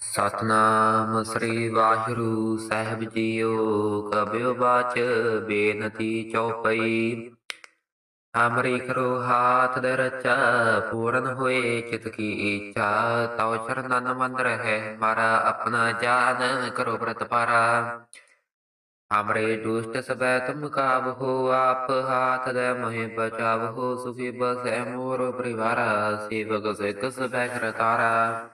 ਸਤਨਾਮ ਸ੍ਰੀ ਵਾਹਿਗੁਰੂ ਸਾਹਿਬ ਜੀਓ, ਕਬਿਓ ਬਾਚ ਬੇਨਤੀ ਚਉਪਈ ਹਮਰੀ ਕਰੋ ਹਾਥ ਦੇ ਰਚਾ ਪੂਰਨ ਹੋਏ, ਚਿਤ ਕੀ ਇੱਛਾ, ਤਉ ਚਰਨਨ ਮੰਦ ਰਹਿ ਮਾਰਾ ਆਪਣਾ ਜਾਨ ਕਰੋ ਬ੍ਰਤ ਪਾਰਾ। ਹਮਰੇ ਦੁਸ਼ਟ ਸਬੈ ਤੁਮ ਕਾਬਹੋ ਆਪ ਹਾਥ ਦੇ ਮੋਹਿ ਬਚਾਵਹੋ ਸੁਖੀ ਬਸੈ ਮੋਰ ਪਰਿਵਾਰਾ, ਸੇਵਕ ਸਿਕ ਸਬੈ ਕਰਤਾਰਾ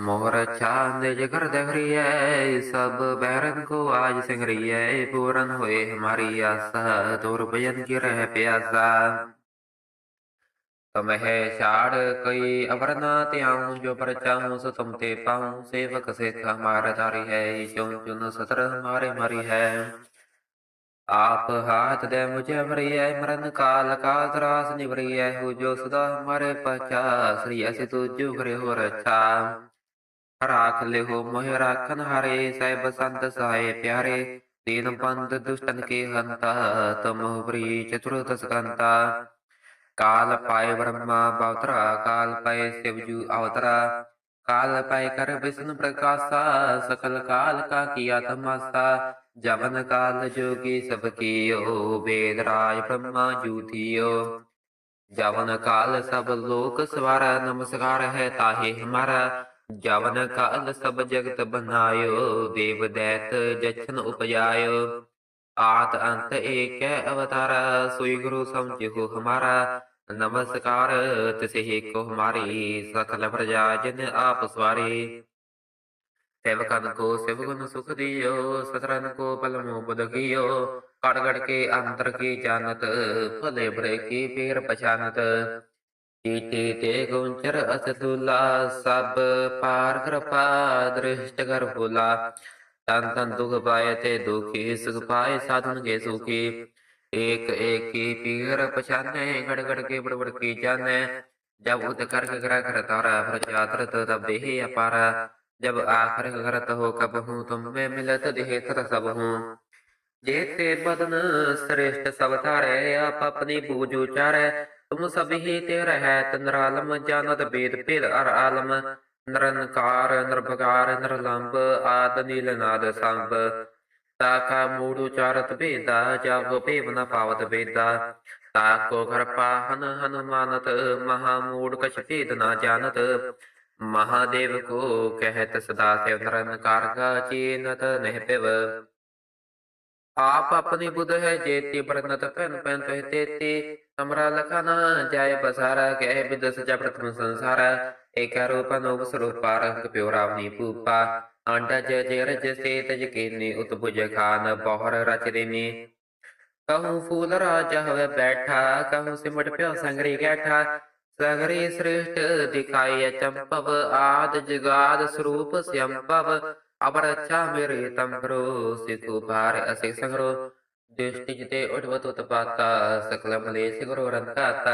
ਮੋਹਰ ਚਾਂਦ ਜਗਰ ਦਹਰੀਐ ਸਭ ਬੈਰਨ ਕੋ ਆਜ ਸੰਗਰੀਐ, ਪੂਰਨ ਹੋਏ ਹਮਾਰੀ ਆਸਾ, ਤੁਰ ਭਜਨ ਕੀ ਰਹਿ ਪਿਆਸਾ। ਤਮਹਿ ਛਾੜ ਕਈ ਅਵਰਨਾ ਧਿਆਉ, ਜੋ ਪਰ ਚਾਹੂੰ ਸੋ ਤੁਮ ਤੇ ਪਾਉ, ਸੇਵਕ ਸਿੱਖ ਹਮਾਰਾ ਧਾਰੀ ਹੈ ਚੁਨ ਚੁਨ ਸਤਰ ਹਮਾਰੇ ਮਾਰੀ ਹੈ। ਆਪ ਹਾਥ ਦੇ ਮੁਝੇ ਭਰੀਐ ਮਰਨ ਕਾਲ ਕਾਲ ਤਰਾਸ ਨਿਵਰੀਐ, ਹੋ ਜੋ ਸਦਾ ਹਮਾਰੇ ਪਚਾ ਸ੍ਰੀ ਅਸਿ ਤੁਜੁ ਕਰੇ ਹੋ ਰਛਾ। ਰਾਖ ਲਿਓ ਮੋਹਿ ਰਾਖਨ ਹਰੇ, ਸਹਿਬ ਸੰਤ ਸਹਾਏ ਪਿਆਰੇ। ਦੀਨ ਬੰਦ ਦੁਸ਼ਟਨ ਕੇ ਹੰਤਾ ਤਮਹੁ ਬਰੀ ਚਤੁਰਤ ਸਕੰਤਾ। ਕਾਲ ਪਾਏ ਬ੍ਰਹਮਾ, ਬਵਤਰਾ, ਕਾਲ ਪਾਏ ਸਿਵਜੂ ਅਵਤਰਾ। ਕਾਲ ਪਾਏ ਕਰ ਵਿਸ਼ਨ ਪ੍ਰਕਾਸ਼ਾ, ਸਕਲ ਕਾਲ ਕਾ ਕੀਆ ਤਮਾਸਾ ਜਵਨ ਕਾਲ ਜੋਗੀ ਸਭ ਕੀਓ, ਵੇਦ ਰਾਜ ਬ੍ਰਹਮਾ ਜੂਥਿਓ ਜਵਨ ਕਾਲ ਸਭ ਲੋਕ ਸਵਾਰਾ, ਨਮਸਕਾਰ ਹੈ ਤਾਹੇ ਹਮਾਰਾ। ਜਵਨ ਕਾਲ ਸਭ ਜਗਤ ਬਨਾਇਓ ਦੇਵ ਦੈਤ ਜਛਨ ਉਪਜਾਇਓ। ਆਤ ਅੰਤ ਏਕੈ ਅਵਤਾਰ, ਸੋਈ ਗੁਰੂ ਸਮਝਿਓ ਹਮਾਰਾ। ਨਮਸਕਾਰ, ਤਿਸੇ ਕੋ ਹਮਾਰੀ ਸਕਲ ਪ੍ਰਜਾ ਜਨ ਆਪ ਸਵਾਰੀ। ਸੇਵਕਨ ਕੋ ਸਿਵਗੁਣ ਸੁਖ ਦਿਓ ਸਤਰਨ ਕੋ ਪਲਮੋ ਬੁਧ ਕੜ ਕੜ ਕੇ ਅੰਤਰ ਕੀ ਜਾਣਤ, ਭਲੇ ਬਰੇ ਕੀ ਪੀਰ ਪਛਾਨਤ। ਕੀਤੇ ਤੇ ਗੁੰਚਰ ਅਸਤੁਲਾ, ਸਭ ਪਾਰ ਕਿਰਪਾ ਦ੍ਰਿਸ਼ਟ ਕਰ ਭੁਲਾ। ਤਨ ਤਨ ਦੁਖ ਪਾਏ ਤੇ ਦੁਖੀ, ਸੁਖ ਪਾਏ ਸਾਧਨ ਕੇ ਸੁਖੀ। ਏਕ ਏਕੀ ਪੀਰ ਪਛਾਨੇ, ਗੜ ਗੜ ਕੇ ਬੜ ਬੜ ਕੀ ਜਾਣੇ। ਜਬ ਉਦ ਕਰ ਗਰਾ ਕਰ ਤਾਰਾ ਪ੍ਰਜਾਤਰਤ ਤਬ ਦੇਹ ਅਪਾਰ। ਜਬ ਆਖਰ ਕਰਤ ਹੋ ਕਬ ਹੂੰ ਤੁਮ ਮੈਂ ਮਿਲਤ ਦੇਹ ਤਰ ਸਭ ਹੂੰ ਜੇਤੇ ਬਦਨ ਸ੍ਰਿਸ਼ਟ ਸਭ ਆਪ ਆਪਣੀ ਬੂਝ ਉਚਾਰੇ। तुम सब ही ते रहत नरालम जानत वेद पेद अर आलम निरंकार निर्भकार निर्लंब आद नील नाद संब ताका मूड उचारत वेदा जब पेव न पावत वेदा ताको घर पाहन हनुमानत महामूड कछ भेद न जानत महादेव को कहत सदा से निरंकार का चीनत नह पिव ਆਪ ਆਪਣੀ ਬੁੱਧ ਹੈ, ਜੇਤੀ ਪ੍ਰਗਨਤ ਭਨ ਪੈਨ ਤਹਿ ਤੇਤੀ। ਤਮਰਾ ਲਖਨਾ ਜਾਏ ਬਸਾਰਾ, ਕਹਿ ਬਿਦ ਸਚਾ ਪ੍ਰਥਮ ਸੰਸਾਰ। ਏਕ ਰੂਪ ਅਨੂਪ ਸਰੂਪ, ਰੰਗ ਪਿਉ ਰਾਵਨੀ ਭੂਪਾ। ਆਂਡਾ ਜੈ ਜੈ ਰਜ ਸੇ, ਤਜ ਕੀਨੀ ਉਤਭੁਜ ਖਾਨ, ਬਹੁਰ ਰਚ ਰੇਨੀ। ਕਹੂ ਫੂਲ ਰਾਜ ਹਵੇ ਬੈਠਾ, ਕਹੂ ਸਿਮਟ ਪਿਉ ਸੰਗਰੀ ਗੈਠਾ ਸਗਰੀ ਸ੍ਰਿਸ਼ਟ ਦਿਖਾਈ ਚੰਪਵ, ਆਦ ਜਗਾਦ ਸਰੂਪ ਸਿਆੰਪਵ አባራቻሜር ተምብሮ ሲቱ ባር አሴ ሰግሮ ድሽትጅቴ ኦድወቱ ጥባታ ሰክለምሌ ሲግሮ ረንካታ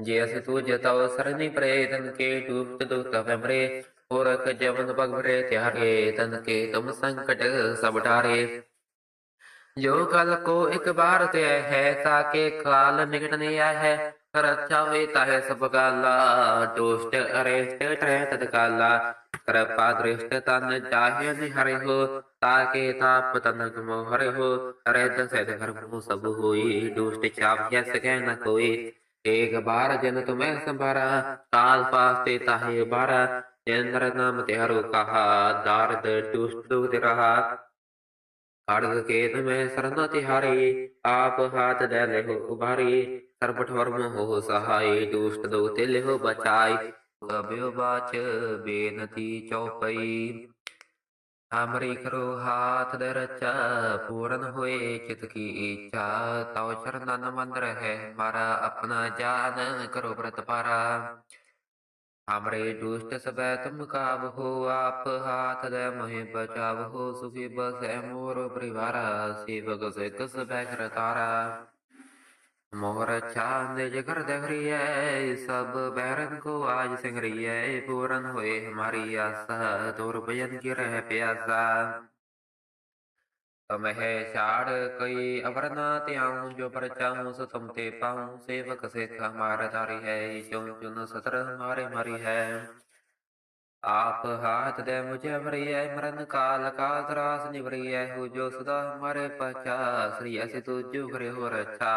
ጄስቱ ጀታው ሰርኒ ብሬ ተንኬ ዱፍት ዱፍተ ፈምሬ ኦረክ ጀመን በግብሬ ትያሬ ተንኬ ਤੁਮ ਸੰਕਟ ਸਭ ਡਾਰੇ ਜੋ ਕਲ ਕੋ ਇੱਕ ਬਾਰ ਤੇ ਹੈ ਤਾਂ ਕੇ ਕਾਲ ਨਿਕਟ ਨਹੀਂ ਆਇਆ ਹੈ ਰੱਛਾ ਹੋਏ ਤਾਹੇ ਸਭ ਗਾਲਾ ਦੋਸਤ ਅਰੇਸਟ ਟਰੇ ਤਦਕਾਲਾ सब काला दुष्ट अरेष्ट ट्रह तद काला कृपा दृष्ट तन चाहे निहरे हो ताके ताप तन तुम हरे हो अरेत सैद घर मुँह सब होई दुष्ट चाप जस कह न कोई एक बार जन तुम्हें संभारा काल पास्ते ताहे बारा चंद्र नाम तेहरो कहा दारद दुष्ट दुख रहा खड़ग केत में शरण तिहारी आप हाथ दे लेहो उभारी सर्व ठोरम हो सहाय दुष्ट दो तिलहो बचाई ਅਬਿਉ ਬਾਚ ਬੇਨਤੀ ਚੌਪਈ। ਹਮਰੀ ਕਰੋ ਹਾਥ ਦੇ ਰਚਾ ਪੂਰਨ ਹੋਏ ਚਿਤ ਕੀ ਇੱਛਾ। ਤਉ ਸ਼ਰਨਨ ਮੰਦ ਰਹਿ ਮਾਰਾ ਆਪਣਾ ਜਾਨ ਕਰੋ ਬ੍ਰਤ ਪਾਰਾ। ਹਮਰੇ ਦੁਸ਼ਟ ਸਬੈ ਤੁਮ ਕਾਬ ਹੋ, ਆਪ ਹਾਥ ਦੇ ਮੋਹਿ ਬਚਾਵ ਹੋ, ਸੁਖੀ ਬਸੈ ਮੋਰ ਪਰਿਵਾਰਾ। ਸੇਵਕ ਸਿੱਖ ਸਬੈ ਕਰਤਾਰਾ मोहर चांद जगर दहरिए सब बैरन को आज सिंगरिए पूरन होए हमारी आशा तुर भजन की रह प्यासा तमहे छाड़ कई अवरना त्याऊं जो पर चाहूं सो तुम ते पाऊं सेवक सिख हमारा धारी है चुन चुन सतर हमारे मारी है आप हाथ दे मुझे भरिय मरण काल का त्रास निवरिय हो जो सदा हमारे पचा श्री असि तुझ करे हो रक्षा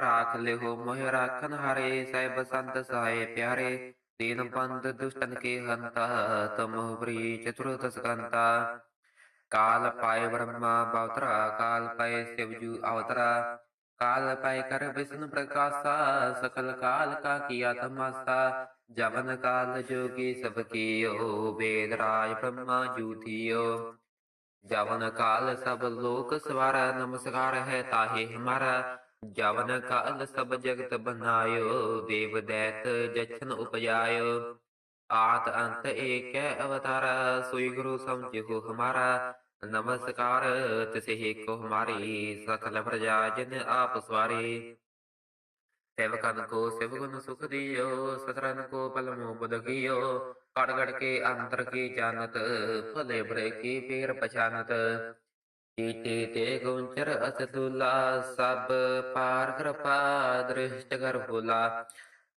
ਰਾਖ ਲਿਹੋ ਮੋਹਿ ਰਾਖਨ ਹਰੇ, ਸਹਿਬ ਸੰਤ ਸਹਾਏ ਪਿਆਰੇ। ਤੀਨ ਬੰਦ ਦੁਸ਼ਟਨ ਕੇ ਹੰਤਾ, ਤਮ ਬ੍ਰੀ ਚਤੁਰਥ ਸਕੰਤਾ। ਕਾਲ ਪਾਏ ਬ੍ਰਹਮਾ ਬਵਤਰਾ, ਕਾਲ ਪਾਏ ਸਿਵਜੂ ਅਵਤਰਾ। ਕਾਲ ਪਾਏ ਕਰ ਵਿਸ਼ਨ ਪ੍ਰਕਾਸ਼ਾ, ਸਕਲ ਕਾਲ ਕਾ ਕੀਆ ਤਮਾਸਾ। ਜਵਨ ਕਾਲ ਜੋਗੀ ਸਭ ਕੀਓ, ਵੇਦ ਰਾਜ ਬ੍ਰਹਮਾ ਜੂਥਿਓ ਜਵਨ ਕਾਲ ਸਭ ਲੋਕ ਸਵਾਰਾ, ਨਮਸਕਾਰ ਹੈ ਤਾਹੇ ਹਮਾਰਾ। ਜਵਨ ਕਾਲ ਸਭ ਜਗਤ ਬਨਾਇਓ, ਦੇਵ ਦੈਤ ਜਛਨ ਉਪਜਾਇਓ। ਆਤ ਅੰਤ ਏਕੈ ਅਵਤਾਰ, ਸੋਈ ਗੁਰੂ ਸਮਝਿਓ ਹਮਾਰਾ। ਨਮਸਕਾਰ, ਤਿਸਹਿ ਕੋ ਹਮਾਰੀ ਸਖਲ ਪ੍ਰਜਾ ਜਿਨ ਆਪ ਸਵਾਰੀ। ਸੇਵਕਨ ਕੋ ਸਿਵ ਗੁਣ ਸੁਖ ਦਿਓ ਸਤਰਨ ਕੋ ਪਲਮੋ ਬੁਧ ਕੀਓ। ਕੜ ਕੜ ਕੇ ਅੰਤਰ ਕੀ ਜਾਣਤ, ਭਲੇ ਬਰੇ ਕੀ ਪੇਰ ਪਛਾਨਤ। ਕੀਟੀ ਤੇ ਗੁੰਚਰ ਅਸਤੁਲਾ, ਸਭ ਪਾਰ ਕਿਰਪਾ ਦ੍ਰਿਸ਼ਟ ਕਰ ਭੁਲਾ।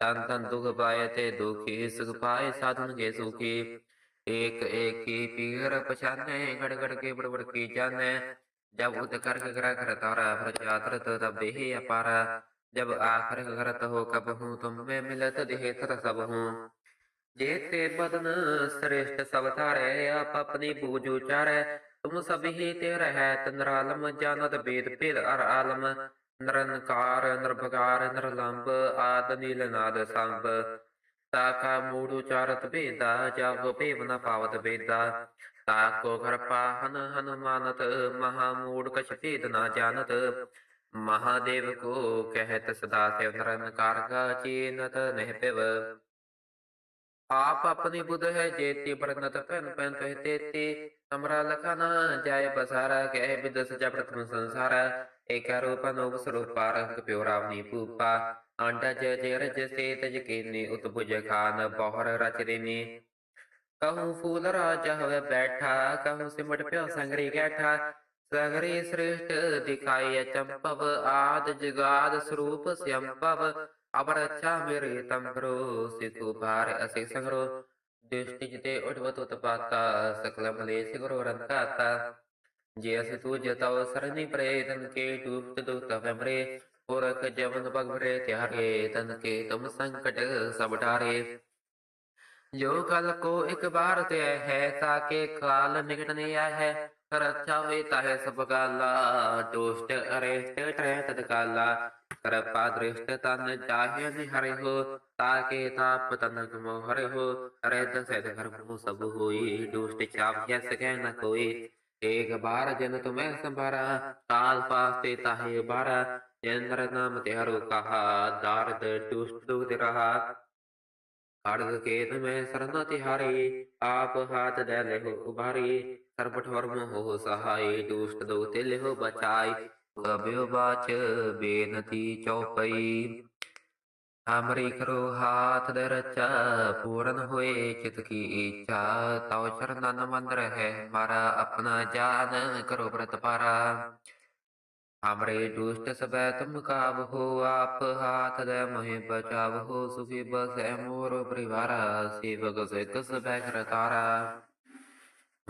ਤਨ ਤਨ ਦੁਖ ਪਾਏ ਤੇ ਦੁਖੀ, ਸੁਖ ਪਾਏ ਸਾਧਨ ਕੇ ਸੁਖੀ। ਏਕ ਏਕੀ ਪੀਰ ਪਛਾਨੇ, ਗੜ ਗੜ ਕੇ ਬੜ ਬੜ ਕੀ ਜਾਣੇ। ਜਬ ਉਤ ਕਰ ਗਰਾ ਕਰ ਤਾਰਾ ਪ੍ਰਚਾਤਰਤ ਤਬ ਦੇਹ ਅਪਾਰ। ਜਬ ਆਖਰ ਕਰਤ ਹੋ ਕਬ ਹੂੰ, ਤੁਮ ਮੈਂ ਮਿਲਤ ਦੇਹ ਤਰ ਸਭ ਹੂੰ। ਜੇਤੇ ਬਦਨ ਸ੍ਰੇਸ਼ਟ ਸਭ ਆਪ ਆਪਣੀ ਬੂਝ ਉਚਾਰੇ। ਮੁਸਬਿਹ ਤੇਰਾ ਹੈ ਤਨਰਾਲਮ ਜਾਨਤ ਬੇਦ ਭੇਦ ਅਰ ਆਲਮ। ਨਰਨਕਾਰ ਨਿਰਭਕਾਰ, ਨਿਰਲੰਭ, ਆਦ ਨੀਲਨਾਦ ਸੰਭ। ਤਾ ਕਾ ਮੂੜ ਉਚਾਰਤ ਭੇਦਾ ਜਗ ਭੇਵ ਨ ਪਾਵਤ ਭੇਦਾ ਤਾ ਕੋ ਕਰਪਾ ਹਨ ਹਨੁਮਾਨਤ, ਮਹਾ ਮੂੜ ਕਛ ਭੇਦ ਨਾ ਜਾਣਤ। ਮਹਾਦੇਵ ਕੋ ਕਹਿਤ ਸਦਾ ਸਿਵ ਨਿਰੰਕਾਰ ਕਾ ਚੀਨਤ ਨਹਿ ਪਿਵ। ਆਪ ਆਪਣੀ ਬੁੱਧ ਹੈ, ਜੇਤੀ ਬਰਨਤ ਪੈਨ ਪੈਨ ਤਹਿ ਤੇਤੀ। ਤਮਰਾ ਲਖਨਾ ਜਾਏ ਬਸਾਰਾ, ਕਹਿ ਬਿਦ ਸਜਾ ਪ੍ਰਥਮ ਸੰਸਾਰ। ਏਕ ਰੂਪ ਨੋਬ ਸਰੂਪਾ, ਰੰਗ ਪਿਉ ਰਾਵਨੀ ਭੂਪਾ। ਅੰਡਾ ਜੈ ਰਜ ਸੇ, ਤਜ ਕੀਨੀ ਉਤਭੁਜ ਖਾਨ, ਬਹੁਰ ਰਚ ਰੇਨੀ। ਕਹੂੰ ਫੂਲ ਰਾਜ ਹੋਵੇ ਬੈਠਾ, ਕਹੂੰ ਸਿਮਟ ਪਿਉ ਸੰਗਰੀ ਗੈਠਾ ਸਗਰੀ ਸ੍ਰਿਸ਼ਟ ਦਿਖਾਈ ਚੰਪਵ ਆਦ ਜਗਾਦ ਸਰੂਪ ਸਿਅੰਪਵ අවරච්ඡාමිරේ තම්බරෝ සිතු භාර අසේ සංගරෝ දෘෂ්ටිජිතේ උඩවතු තපාතා සකල මලේසිකරෝ රන්තාතා ජයසිතු ජතව සරණි ප්‍රේතන් කේටු දුක්ත පැමරේ පුරක ජවන පගවරේ තිහරේ තනකේ තම සංකට සබටාරේ ਜੋ ਕਲ ਕੋ ਇੱਕ ਬਾਰ ਤੇ ਹੈ ਤਾਂ ਕਿ ਕਾਲ ਨਿਕਟਨੇ ਆ ਹੈ ਰੱਛਾਵੇ ਤਾਹੇ ਸਭ ਗਾਲਾ ਦੁਸ਼ਟ ਅਰੇਸ਼ਟ ਟ੍ਰੈ ਤਦਕਾਲਾ ਕਰਪਾ ਦ੍ਰਿਸ਼ਟ ਤਨ ਚਾਹੇ ਨਿ ਹਰੇ ਹੋ ਤਾਕੇ ਤਾਪ ਤਨ ਗਮੋ ਹਰੇ ਹੋ ਅਰੇ ਦਸੈ ਘਰ ਪ੍ਰਭੂ ਸਭ ਹੋਈ ਦੁਸ਼ਟ ਚਾਪ ਜੈ ਸਕੈ ਨ ਕੋਈ ਏਕ ਬਾਰ ਜਨ ਤੁਮੈ ਸੰਭਾਰਾ ਕਾਲ ਪਾਸਤੇ ਤਾਹੇ ਬਾਰਾ ਜਨਰ ਨਾਮ ਤੇ ਹਰੋ ਕਹਾ ਦਾਰਦ ਦੁਸ਼ਟ ਦੁਖ ਰਹਾ ਅਰਧ ਕੇਤ ਮੈਂ ਸਰਨਾ ਤਿਹਾਰੀ ਆਪ ਹਾਥ ਦੇ ਲੈ ਉਭਾਰੀ ਸਰਬ ਠਵਰ ਮੋਹ ਸਹਾਈ, ਦੁਸ਼ਟ ਦੋਤੇ ਲਿਹੋ ਬਚਾਈ ਕਬਿਓ ਬਾਚ ਬੇਨਤੀ ਚੌਪਈ। ਅਮਰੀ ਕਰੋ ਹਾਥ ਦੇ ਰਚਾ, ਪੂਰਨ ਹੋਏ ਚਿਤ ਕੀ ਇੱਛਾ। ਤਉ ਚਰਨਨ ਮੰਦ ਰਹਿ ਮਾਰਾ, ਆਪਣਾ ਜਾਨ ਕਰੋ ਬ੍ਰਤ ਪਾਰਾ। ਹਮਰੇ ਦੁਸ਼ਟ ਸਬੈ ਤੁਮ ਕਾਬ ਹੋ ਆਪ, ਹਾਥ ਦੇ ਮੋਹਿ ਬਚਾਵ ਹੋ ਸੁਖੀ ਬਸੈ ਮੋਰ ਪਰਿਵਾਰਾ। ਸੇਵਕ ਸਿੱਖ ਸਬੈ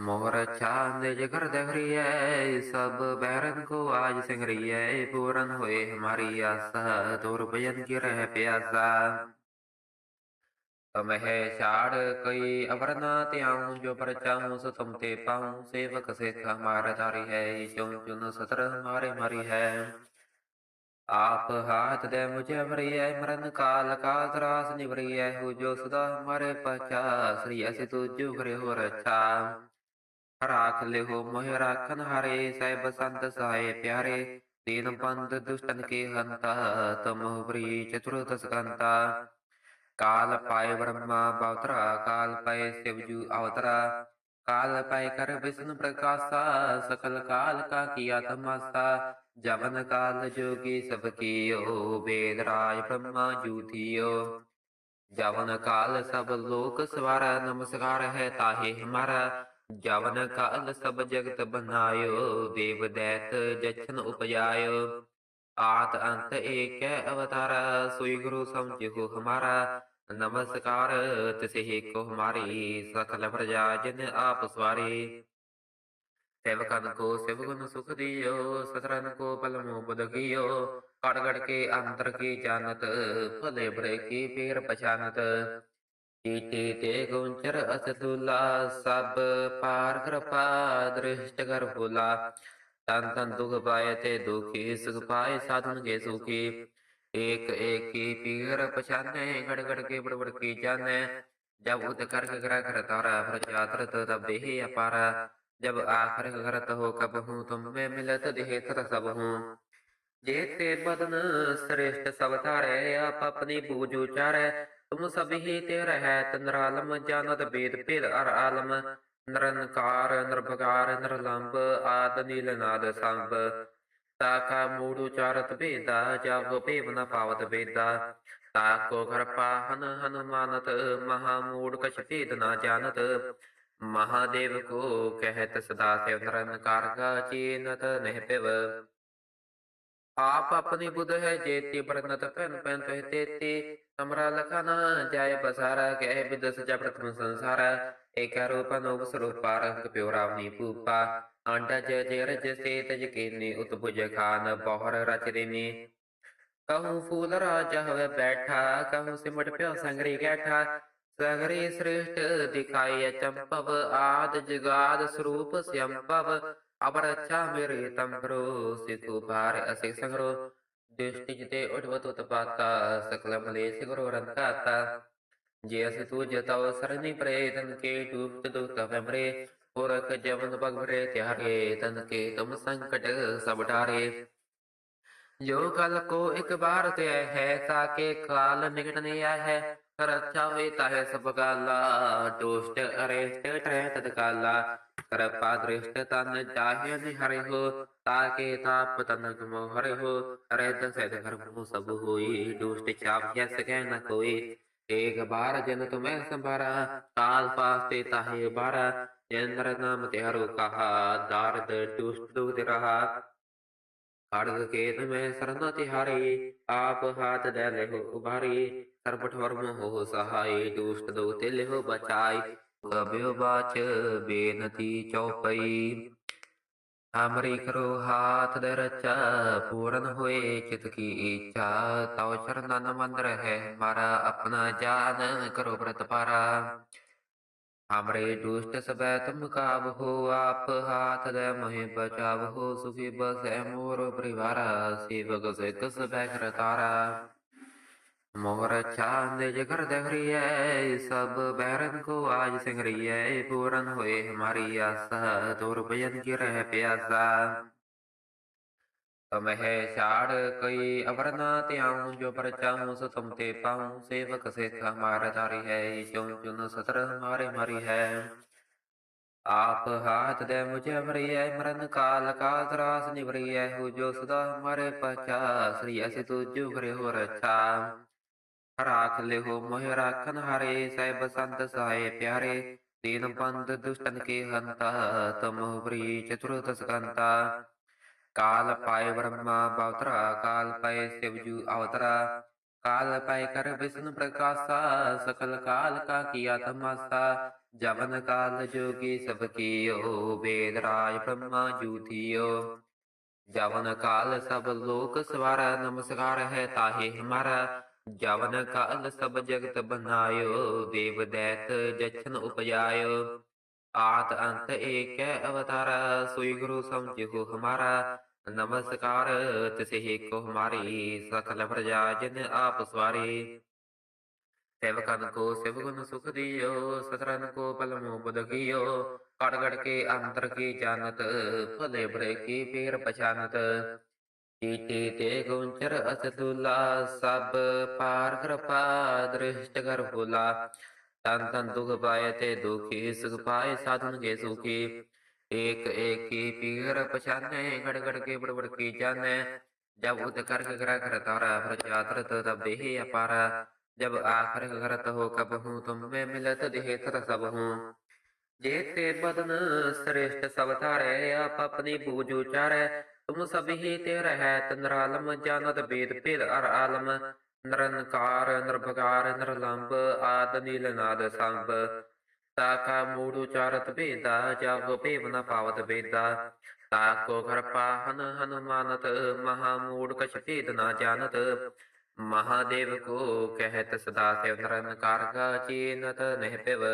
मोर परिवारा सेवक से कस बैकर तारा मोर चांद जगर दहरिय सब बैरन को आज सिंगरिय पूरन हुए हमारी आशा तोर भजन की रह प्यासा तुम है छाड़ कई अवर न त्याऊं जो पर चाहूं सो तुम ते पाऊं सेवक से हमारा तारी है चुन चुन सतर हमारे मरी है आप हाथ दे मुझे भरिय मरण काल का त्रास निवरिय हो जो सदा हमारे पचा श्री असि तुझ करे हो रक्षा राख ले हो मोह राखन हारे साहिब संत सहाय प्यारे दीन बंद दुष्टन के हंता तम बरी चतुर्थ सकंता काल पाए ब्रह्मा बावतरा काल पाए शिवजू अवतरा काल पाए कर विष्णु प्रकाशा सकल काल का किया तमाशा जवन काल जोगी सब कियो वेद राज ब्रह्मा जूथियो जवन काल सब लोक सवारा नमस्कार है ताहे हमारा ਜਵਨ ਕਾਲ ਸਭ ਜਗਤ ਬਨਾਇਓ, ਦੇਵ ਦੈਤ ਜਛਨ ਉਪਜਾਇਓ। ਆਤ ਅੰਤ ਏਕੈ ਅਵਤਾਰ, ਸੋਈ ਗੁਰੂ ਸਮਝਿਓ ਹਮਾਰਾ। ਨਮਸਕਾਰ ਤਿਸਹਿ ਕੋ ਹਮਾਰੀ ਸਕਲ ਪ੍ਰਜਾ ਜਨ ਆਪ ਸਵਾਰੀ। ਸੇਵਕਨ ਕੋ ਸਿਵਗੁਣ ਸੁਖ ਦਿਓ, ਸਤਰਨ ਕੋ ਪਲਮੋ ਬਦਗਿਓ ਕੜ ਕੜ ਕੇ ਅੰਤਰ ਕੀ ਜਾਣਤ, ਭਲੇ ਬੜੇ ਕੀ ਪੀਰ ਪਛਾਨਤ। ਈਟੀ ਤੇ ਗੁੰਚਰ ਅਸਤੁਲਾ ਸਭ ਪਾਰ ਕਿਰਪਾ ਦ੍ਰਿਸ਼ਟ ਕਰ ਭੁਲਾ। ਤਨ ਤਨ ਦੁਖ ਪਾਏ ਤੇ ਦੁਖੀ, ਸੁਖ ਪਾਏ ਸਾਧਨ ਕੇ ਸੁਖੀ। ਏਕ ਏਕੀ ਪੀਰ ਪਛਾਨੇ ਗੜ ਗੜ ਕੇ ਬੜ ਬੜ ਕੀ ਜਾਣੇ। ਜਬ ਉਤ ਕਰ ਕਰਾ ਕਰ ਤਾਰਾ ਪ੍ਰਚਾਤਰਤ ਤਬ ਦੇਹ ਅਪਾਰ। ਜਬ ਆਖਰ ਕਰਤ ਹੋ ਕਬ ਹੂੰ, ਤੁਮ ਮੈਂ ਮਿਲਤ ਦੇਹ ਤਰ ਸਭ ਹੂੰ। ਜੇ ਤੇ ਬਦਨ ਸ੍ਰੇਸ਼ਟ ਸਭ ਆਪ ਆਪਣੀ ਬੂਝ ਉਚਾਰੇ। ਮੁਸਬਿਹ ਤੇ ਰਹਿਤ ਨਰਾਲਮ ਜਾਨਤ ਬੇਦ ਭੇਦ ਅਰ ਆਲਮ ਨਰਨਕਾਰ ਨਿਰਭਕਾਰ, ਨਿਰਲੰਭ ਆਦ ਨੀਲ ਨਾਦ ਸੰਭ। ਤਾਕਾ ਮੂੜ ਉਚਾਰਤ ਭੇਦਾ, ਜਬ ਭੇਵ ਨ ਪਾਵਤ ਭੇਦਾ ਤਾਕੋ ਘਰ ਪਾਹਨ ਹਨੁਮਾਨਤ, ਮਹਾ ਮੂੜ ਕਛ ਭੇਦ ਨਾ ਜਾਣਤ। ਮਹਾਦੇਵ ਕੋ ਕਹਿਤ ਸਦਾ ਸਿਵ ਨਿਰਨਕਾਰ ਕਾ ਚੀਨਤ ਨਹਿ ਪਿਵ। ਆਪ ਆਪਣੀ ਬੁੱਧ ਹੈ ਜੇਤੀ ਬਰਨਤ ਪੈਨ ਪੈਨ ਪਹਿ ਤੇਤੀ। पन पन तो तेति समरा लखना जाय बसारा कह विदस जा प्रथम संसारा एक रूप नोप स्वरूपा रंग प्योरावनी पूपा अंडा जय जय रज से तज केनी उत्भुज खान बहर रच देनी कहूँ फूल राजा हवे बैठा कहूँ सिमट प्यो संगरी गैठा सगरे श्रेष्ठ दिखाई चंपव आद जगाद स्वरूप स्यंपव अबर अच्छा मेरे तम करो सिखु भार असे संगरो Destijite udwatu tepaka seklemali sikururan kata. Jia situ jatau sarani pre tanke duf teduk tafemre. Ura kejaman bagre tiare tanke tum sangkat sabdare. ਜੋ ਕਲ ਕੋ ਇੱਕ ਬਾਰ ਤੇ ਹੈ ਤਾਂ ਕਿ ਕਾਲ ਨਿਕਟਨੇ ਆ ਹੈ ਰੱਛਾ ਹੋਏ ਤਾਹੇ ਸਭ ਗਾਲਾ ਦੋਸਤ ਅਰੇ ਤੇ ਤਰੇ ਤਦਕਾਲਾ ਕਿਰਪਾ ਦ੍ਰਿਸ਼ਟ ਤਨ ਚਾਹਿਆ ਨਿ ਹਰਿਹੁ ਤਾਕੇ ਤਾਪ ਤਨ ਗੁਮੋ ਹਰਿਹੁ ਰਹਿਤ ਸਹਿਜ ਘਰ ਮੋ ਸਭ ਹੋਈ, ਦੁਸ਼ਟ ਚਾਪਿਆ ਸਕੈ ਨ ਕੋਈ। ਏਕ ਬਾਰ ਜਨ ਤੁਮੈ ਸੰਭਾਰਾ ਕਾਲ ਪਾਸ ਤੇ ਤਾਹੇ ਬਾਰਾ ਜਨਰ ਨਾਮ ਤੇ ਹਰੋ ਕਹਾ, ਦਾਰਦ ਦੁਸ਼ਟ ਦੁਖ ਰਹਾ। ਅਰਗ ਕੇਤ ਮੈਂ ਸਰਨਾ ਤਿਹਾਰੇ, ਆਪ ਹਾਥ ਦੇ ਲਹਿ ਉਭਾਰੇ, ਸਰਬ ਠਰਮ ਹੋ ਸਹਾਈ, ਦੁਸ਼ਟ ਦੋ ਤੇ ਲਹਿ ਬਚਾਈ। ਬਿਉ ਬੇਨਤੀ ਚਉਪਈ ਅਮਰੀਕ ਰੋ ਹਾਥ ਦੇ ਰਚਾ, ਪੂਰਨ ਹੋਏ ਚਿਤ ਕੀ ਇੱਛਾ। ਤਉ ਚਰਨਨ ਮੰਦ ਰਹਿ ਮਾਰਾ ਆਪਣਾ ਜਾਨ ਕਰੋ ਪ੍ਰਤ ਪਾਰਾ। ਹਮਰੇ ਦੁਸ਼ਟ ਸਬੈ ਤੁਮ ਕਾਬ ਹੋ, ਆਪ ਹਾਥ ਦੇ ਮੋਹਿ ਬਚਾਵ ਹੋ, ਸੁਖੀ ਬਸੈ ਮੋਰ ਪਰਿਵਾਰਾ। ਸੇਵਕ ਸਿੱਖ ਸਬੈ ਕਰਤਾਰਾ मोर परिवारा सेवक से कस बैकर तारा मोर चांद जगर दहरिय सब बैरन को आज सिंगरिय पूरन हुए हमारी आशा दूर भजन की रह प्यासा तुम है छाड़ कई अवर ना त्याऊं जो पर चाहूं सो तुम ते पाऊं सेवक से हमारा जारी है चुन चुन सतर हमारे मरी है आप हाथ दे मुझे भरिय मरण काल का त्रास निवरिय हो जो सदा हमारे पचास श्री ऐसे तू जो करे हो रक्षा राख ले हो मोह राखन हारे सह बसंत सहाय प्यारे दीन बंद दुष्टन के हंता तुम ब्री चतुर्थ सकंता काल पाए ब्रह्मा बावतरा काल पाए शिवजू अवतरा काल पाए कर विष्णु प्रकाशा सकल काल का किया तमाशा जवन काल जोगी सब कियो वेद राज ब्रह्मा जूथियो जवन काल सब लोक सवारा नमस्कार है ताहे हमारा ਜਵਨ ਕਾਲ ਸਭ ਜਗਤ ਬਨਾਇਓ ਦੇਵ ਦੈਤ ਜਛਨ ਉਪਜਾਇਓ। ਆਤ ਅੰਤ ਏਕੈ ਅਵਤਾਰ, ਸੋਈ ਗੁਰੂ ਸਮਝਿਓ ਹਮਾਰਾ। ਨਮਸਕਾਰ, ਤਿਸਹਿ ਕੋ ਹਮਾਰੀ ਸਕਲ ਪ੍ਰਜਾ ਜਿਨ ਆਪ ਸਵਾਰੀ। ਸੇਵਕਨ ਕੋ ਸਿਵਗੁਣ ਸੁਖ ਦਿਓ ਸਤਰਨ ਕੋ ਪਲਮੋ ਬਦਗਿਓ ਕੜ ਕੜ ਕੇ ਅੰਤਰ ਕੀ ਜਾਣਤ, ਭਲੇ ਬੜੇ ਕੀ ਪੀਰ ਪਛਾਨਤ। ਈਟੀ ਤੇ ਗੁੰਚਰ ਅਸਤੁਲਾ ਸਭ ਪਾਰ ਕਿਰਪਾ ਦ੍ਰਿਸ਼ਟ ਕਰ ਭੁਲਾ। ਤਨ ਤਨ ਦੁਖ ਪਾਏ ਤੇ ਦੁਖੀ, ਸੁਖ ਪਾਏ ਸਾਧਨ ਕੇ ਸੁਖੀ। ਏਕ ਏਕੀ ਪੀਰ ਪਛਾਨੇ, ਗੜ ਗੜ ਕੇ ਬੜਬੜ ਕੀ ਜਾਣੈ। ਜਬ ਉਦ ਕਰ ਕਰ ਕਰ ਤਾਰਾ ਪ੍ਰਚਾਤਰਤ ਤਬ ਦੇਹ ਅਪਾਰ। ਜਬ ਆਖਰ ਘਰਤ ਹੋ ਕਬ ਹੂੰ, ਤੁਮ ਮੈਂ ਮਿਲਤ ਦੇਹ ਤਰ ਸਭ ਹੂੰ। ਜੇ ਤੇ ਬਦਨ ਸ੍ਰੇਸ਼ਟ ਸਭ ਆਪ ਆਪਣੀ ਬੂਝ ਉਚਾਰੈ। ਮੁਸਬਿਹ ਤੇ ਰਹਿ ਤਨਰਾਲਮ ਜਾਨਤ ਬੇਦ ਭੇਦ ਅਰ ਆਲਮ। ਨਰਨਕਾਰ ਨਿਰਭਕਾਰ, ਨਿਰਲੰਭ, ਆਦ ਨੀਲ ਨਾਦ ਸੰਭ। ਤਾਕਾ ਮੂੜ ਉਚਾਰਤ ਭੇਦਾ, ਜਬ ਭੇਵ ਨ ਪਾਵਤ ਭੇਦਾ ਤਾਕੋ ਘਰ ਪਾਹਨ ਹਨੁਮਾਨਤ, ਮਹਾ ਮੂੜ ਕਛ ਭੇਦ ਨਾ ਜਾਣਤ। ਮਹਾਦੇਵ ਕੋ ਕਹਿਤ ਸਦਾ ਸਿਵ ਨਿਰੰਕਾਰ ਕਾ ਚੀਨਤ ਨਹਿ ਪਿਵ।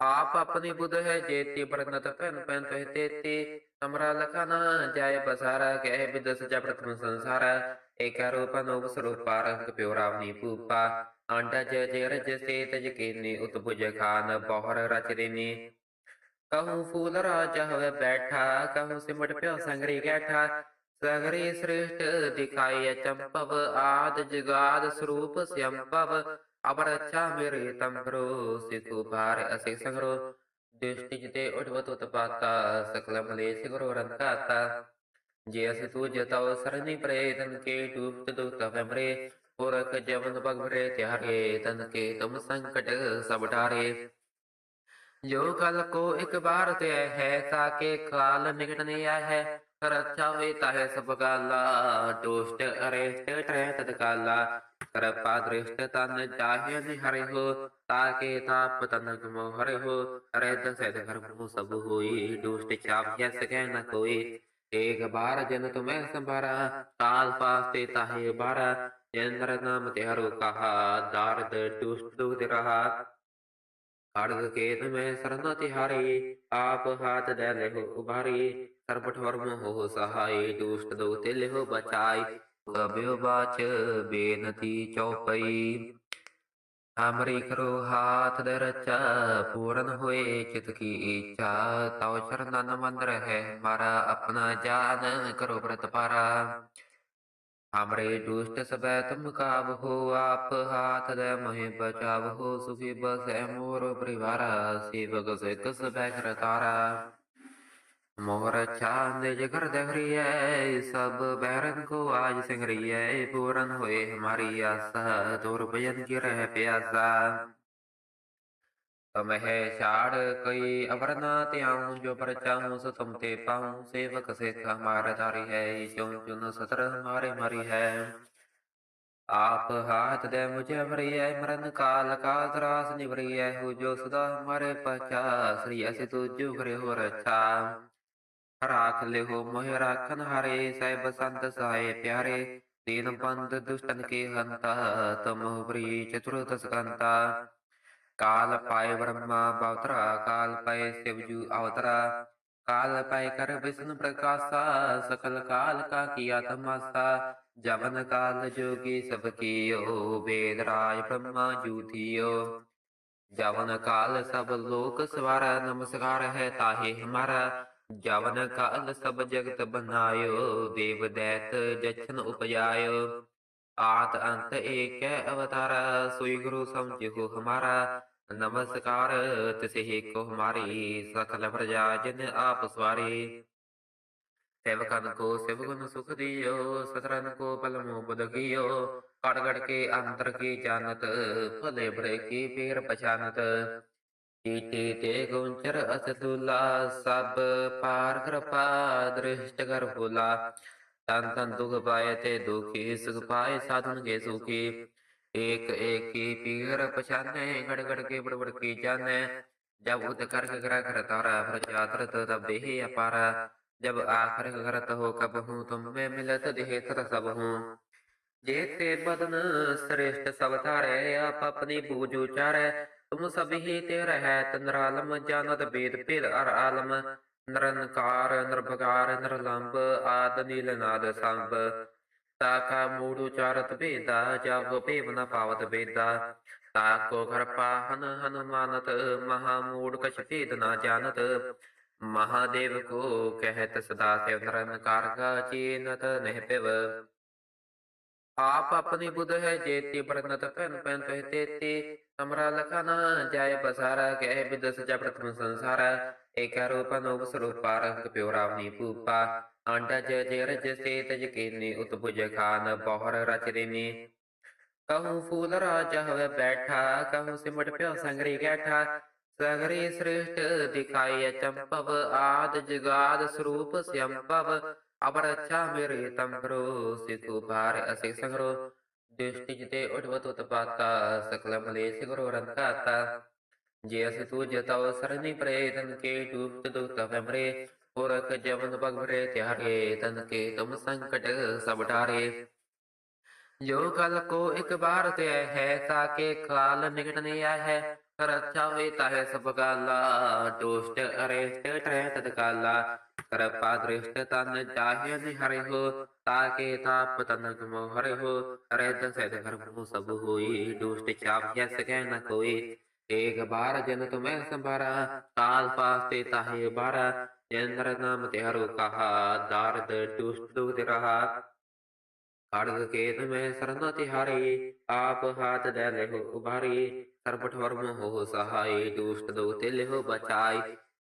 ਆਪ ਆਪਣੀ ਬੁੱਧ ਹੈ, ਜੇਤੀ ਬਰਨਤ ਪੈਨ ਪੈਨ ਤਹਿ ਤੇਤੀ। ਸਮਰਾ ਲਖਨਾ ਜਾਇ ਬਸਾਰਾ, ਕਹਿ ਬਿਦਸ ਜਬ ਸੰਸਾਰ। ਏਕ ਰੂਪ ਅਨੂਪ ਰੰਗ ਪਿਓ ਰਾਵਨੀ ਪੂਪਾ ਆਂਡਾ ਜੈ ਰਜ ਸੇ ਤਜ ਕੀਨੀ ਉਤਭੁਜ ਖਾਨ, ਬਹੁਰ ਰਚ ਦੇਨੀ ਕਹੂੰ ਫੂਲ ਰਾਜ ਹਵੇ ਬੈਠਾ, ਕਹੂੰ ਸਿਮਟ ਪਿਉ ਸੰਗਰੀ ਗੈਠਾ ਸਗਰੀ ਸ੍ਰਿਸ਼ਟ ਦਿਖਾਈ ਚੰਪਵ, ਆਦ ਜਗਾਦ ਸਰੂਪ ਸੰਭਵ ਅਬਰ ਅੱਛਾ ਮੇਰੇ ਤਮ ਕਰੋ ਸਿਕੂ ਭਾਰ ਅਸਿ ਸੰਗਰੋ। ਦ੍ਰਿਸ਼ਟਿ ਜਿਤੇ ਉਠਵਤ ਉਤਪਾਤਾ ਸਕਲ ਮਲੇਸ਼ ਗੁਰੂ ਰੰਕਾਤਾ ਜੇ ਅਸਿ ਤੂ ਜਤਾਉ ਸਰਨੀ ਪ੍ਰੇ, ਤਨ ਕੇ ਟੂਪਤ ਦੁਖ ਵਮਰੇ ਪੁਰਖ ਜਵਨ ਬਗਰੇ ਤਿਆਰੇ ਤਨ ਕੇ ਤੁਮ ਸੰਕਟ ਸਭ ਟਾਰੇ ਜੋ ਕਲ ਕੋ ਇੱਕ ਬਾਰ ਤੇ ਹੈ ਤਾਕੇ ਕਾਲ ਨਿਕਟ ਨਹੀਂ ਹੈ ਰਛਾ ਹੋਏ ਤਾਹੇ ਸਭ ਗਾਲਾ। ਦੁਸ਼ਟ ਅਰੇਸ਼ਟ ਟਰੇ ਤਦ ਕਾਲਾ ਕਰਪਾ ਦ੍ਰਿਸ਼ਟ ਤਨ ਚਾਹੇ ਨਿ ਹਰਿ ਹੋ ਤਾਕੇ ਤਾਪ ਤਨ ਗਮੋ ਹਰਿ ਹੋ। ਅਰੇ ਦਸੈ ਘਰ ਮੂ ਸਭ ਹੋਈ ਦੁਸ਼ਟ ਚਾਪ ਜਸ ਕਹਿ ਨ ਕੋਈ। ਏਕ ਬਾਰ ਜਨ ਤੁਮੈ ਸੰਭਾਰਾ ਕਾਲ ਪਾਸਤੇ ਸਹਾਈ, ਦੁਸ਼ਟ ਦੋ ਤੇ ਲਿਹੋ ਬਚਾਈ। ਕਬਿਓ ਬਾਚ ਬੇਨਤੀ ਚਉਪਈ ਹਮਰੀ ਕਰੋ ਹਾਥ ਦੇ ਰਚਾ ਪੂਰਨ ਹੋਏ ਚਿਤ ਕੀ ਇੱਛਾ। ਤਉ ਚਰਨਨ ਮੰਦਰ ਹੈ, ਮਾਰਾ ਆਪਣਾ ਜਾਨ ਕਰੋ ਬ੍ਰਤ ਪਾਰਾ। ਹਮਰੇ ਦੁਸ਼ਟ ਸਬੈ ਤੁਮ ਕਾਬ ਹੋ ਆਪ, ਹਾਥ ਦੇ ਮਹਿ ਬਚਾਵ ਹੋ ਸੁਖੀ ਬਸੈ ਮੋਰ ਪਰਿਵਾਰਾ। ਸੇਵਕ ਸਿਕ ਸਬੈ ਕਰਤਾਰਾ ਮੋਰ ਚਾਂਦ ਜਗਰ ਦਹਰੀਐ ਸਭ ਬਹਿਰਨ ਕੋ ਆਜ ਸੰਗਰੀਐ, ਪੂਰਨ ਹੋਏ ਹਮਾਰੀ ਆਸਾ, ਤੁਰ ਭਜਨ ਕੀ ਰਹਿ ਪਿਆਸਾ। ਤਮਹਿ ਛਾੜ ਕਈ ਅਵਰ ਨਾ ਧਿਆਉ, ਜੋ ਪਰ ਚਾਹੂੰ ਸੋ ਤੁਮ ਤੇ ਪਾਉ, ਸੇਵਕ ਸਿਖ ਹਮਾਰ ਧਾਰੀ ਹੈ ਚੁਨ ਚੁਨ ਸਤਰ ਹਮਾਰੇ ਮਾਰੀ ਹੈ। ਆਪ ਹਾਥ ਦੇ ਮੁਝੇ ਵਰੀਐ ਮਰਨ ਕਾਲ ਕਾਲ ਤਰਾਸ ਨਿਵਰੀਐ, ਹੋ ਜੋ ਸਦਾ ਹਮਾਰੇ ਪਚਾ ਸ੍ਰੀ ਅਸਿ ਤੁਜੁ ਕਰੇ ਹੋ ਰਛਾ ਰਾਖ ਲਿਹੋ ਮੋਹਿ ਰਾਖਨ ਹਰੇ, ਸਹਿਬ ਸੰਤ ਸਹਾਏ ਪਿਆਰੇ। ਦੀਨ ਬੰਦ ਦੁਸ਼ਟਨ ਕੇ ਹੰਤਾ, ਤਮ ਬਰੀ ਚਤੁਰਤ ਸਕੰਤਾ। ਕਾਲ ਪਾਏ ਬ੍ਰਹਮਾ, ਬਵਤਰਾ, ਕਾਲ ਪਾਏ ਸਿਵਜੂ ਅਵਤਰਾ। ਕਾਲ ਪਾਏ ਕਰ ਵਿਸ਼ਨ ਪ੍ਰਕਾਸ਼ਾ, ਸਕਲ ਕਾਲ ਕਾ ਕੀਆ ਤਮਾਸਾ ਜਵਨ ਕਾਲ ਜੋਗੀ ਸਭ ਕੀਓ, ਵੇਦ ਰਾਜ ਬ੍ਰਹਮਾ ਜੂਥਿਓ ਜਵਨ ਕਾਲ ਸਭ ਲੋਕ ਸਵਾਰ, ਨਮਸਕਾਰ ਹੈ ਤਾਹੇ ਹਮਾਰਾ। ਜਵਨ ਕਾਲ ਸਭ ਜਗਤ ਬਨਾਇਓ ਦੇਵ ਦੈਤ ਜਛਨ ਉਪਜਾਇਓ। ਆਤ ਅੰਤ ਏਕੈ ਅਵਤਾਰ, ਸੋਈ ਗੁਰੂ ਸਮਝਿਓ ਹਮਾਰਾ। ਨਮਸਕਾਰ, ਤਿਸੇ ਕੋ ਹਮਾਰੀ ਸਕਲ ਪ੍ਰਜਾ ਜਨ ਆਪ ਸਵਾਰੀ। ਸੇਵਕਨ ਕੋ ਸਿਵਗੁਣ ਸੁਖ ਦਿਓ ਸਤਰਨ ਕੋ ਪਲਮੋ ਬੁਧ ਕੜ ਕੜ ਕੇ ਅੰਤਰ ਕੀ ਜਾਣਤ, ਭਲੇ ਬੜੇ ਕੀ ਪੀਰ ਪਛਾਨਤ। ईटे गुंचर असतुला सब पार कृपा दृष्ट कर भोला। तन तन दुख पाए ते दुखी, सुख पाए साधन के सुखी। एक एक की पीर पछाने गड़ गड़ के बड़बड़ की जाने। जब उद कर ग्रह कर तारा फिर जातर तो तब देही अपारा। जब आखिर करत हो कब हूँ, तुम में मिलत देह तर सब हूँ। जेते बदन श्रेष्ठ सवतारे आप अपनी बूझ उचारे। तुम सब ही ते रहत निरालम जानत वेद भेद अर आलम निरंकार निर्भकार निर्लंब आद नील नाद संभ ताका मूड उचारत वेदा जब भेव न पावत वेदा ताको घर पाहन हनुमानत महामूड कछ भेद न जानत ਮਹਾਦੇਵ ਕੋ ਕਹਿਤ ਸਦਾ ਸਿਵ ਨਿਰੰਕਾਰ ਕਾ ਚੀਨਤ ਨਹਿ ਪਿਵ ਆਪ ਆਪਣੀ ਬੁੱਧ ਹੈ ਜੇਤੀ ਬਰਨਤ ਪੈਨ ਪੈਨ ਤਹਿ ਤੇਤੀ ਸਮਰਾ ਲਖਨਾ ਜਾਇ ਬਸਾਰਾ, ਕਹਿ ਬਿਦਸ ਜਬ ਪ੍ਰਥਮ ਸੰਸਾਰ। ਏਕ ਰੂਪ ਅਨੂਪ ਸਰੂਪਾ, ਰੰਗ ਪਿਓ ਰਾਵਨੀ ਪੂਪਾ ਆਂਡਾ ਜੈ ਜੈ ਰਜ ਸੇ, ਤਜ ਕੀਨੀ ਉਤਭੁਜ ਖਾਨ, ਬਹੁਰ ਰਚ ਦੇਨੀ ਕਹੂੰ ਫੂਲ ਰਾਜ ਹਵੇ ਬੈਠਾ, ਕਹੂੰ ਸਿਮਟ ਪਿਉ ਸੰਗਰੀ ਗੈਠਾ ਸਗਰੇ ਸ੍ਰਿਸ਼ਟ ਦਿਖਾਈ ਚੰਪਵ ਆਦ ਜਗਾਦ ਸਰੂਪ ਸੰਭਵ ਅਬਰ ਅੱਛਾ ਮੇਰੇ ਤਮ ਕਰੋ ਸਿਕੂ ਭਾਰ ਅਸਿ ਸੰਗਰੋ। ਦੁਸ਼ਟ ਜਿਤੇ ਉਠਵਤ ਉਤਪਾਤਾ ਸਕਲ ਮਲੇਸ਼ ਗੁਰੂ ਰੰਕਾਤਾ ਜੇ ਅਸ ਤੂ ਜਤਾਉ ਸਰਨੀ ਪਰੇ, ਤਨ ਕੇ ਡੂਬਤ ਦੁਤ ਮਰੇ। ਤੁਮ ਸੰਕਟ ਸਭ ਡਾਰੇ। ਜੋ ਕਲ ਕੋ ਇੱਕ ਬਾਰ ਤੇ ਹੈ ਤਾਕੇ ਕਾਲ ਨਿਕਟ ਨਹੀਂ ਹੈ। ਰਚਾ ਵੇ ਤਾਹੇ ਸਭ ਗਾਲਾ, ਦੁਸ਼ਟ ਅਰੇਸ਼ਟ ਟਰੇ ਤਦ ਕਰਪਾ ਦ੍ਰਿਸ਼ਟ ਤਨ ਚਾਹੇ ਨਿ ਹੋ ਤਾਕੇ ਤਾਪ ਤਨ ਤੁਮੋ ਹਰਿ ਹੋ ਰਹਿਤ ਸਹਿਤ ਕਰਮ ਸਭ ਹੋਈ, ਦੁਸ਼ਟ ਚਾਪ ਜੈ ਸਕੈ ਨ ਕੋਈ। ਏਕ ਬਾਰ ਜਨ ਤੁਮੈ ਸੰਭਾਰਾ ਕਾਲ ਪਾਸਤੇ ਤਾਹੇ ਬਾਰਾ ਜਨਰ ਨਾਮ ਤੇ ਹਰੋ ਕਹਾ, ਦਰਦ ਦੁਸ਼ਟ ਦੁਖ ਰਹਾ। ਅੜਗ ਕੇ ਤੁਮੈ ਸਰਨਾ ਤਿਹਾਰੇ, ਆਪ ਹਾਥ ਦੇ ਲੈਹੁ ਉਭਾਰੇ ਸਰਬ ਠਵਰ ਹੋ ਸਹਾਈ, ਦੁਸ਼ਟ ਦੋ ਤੇ ਲਿਹੁ ਬਚਾਈ।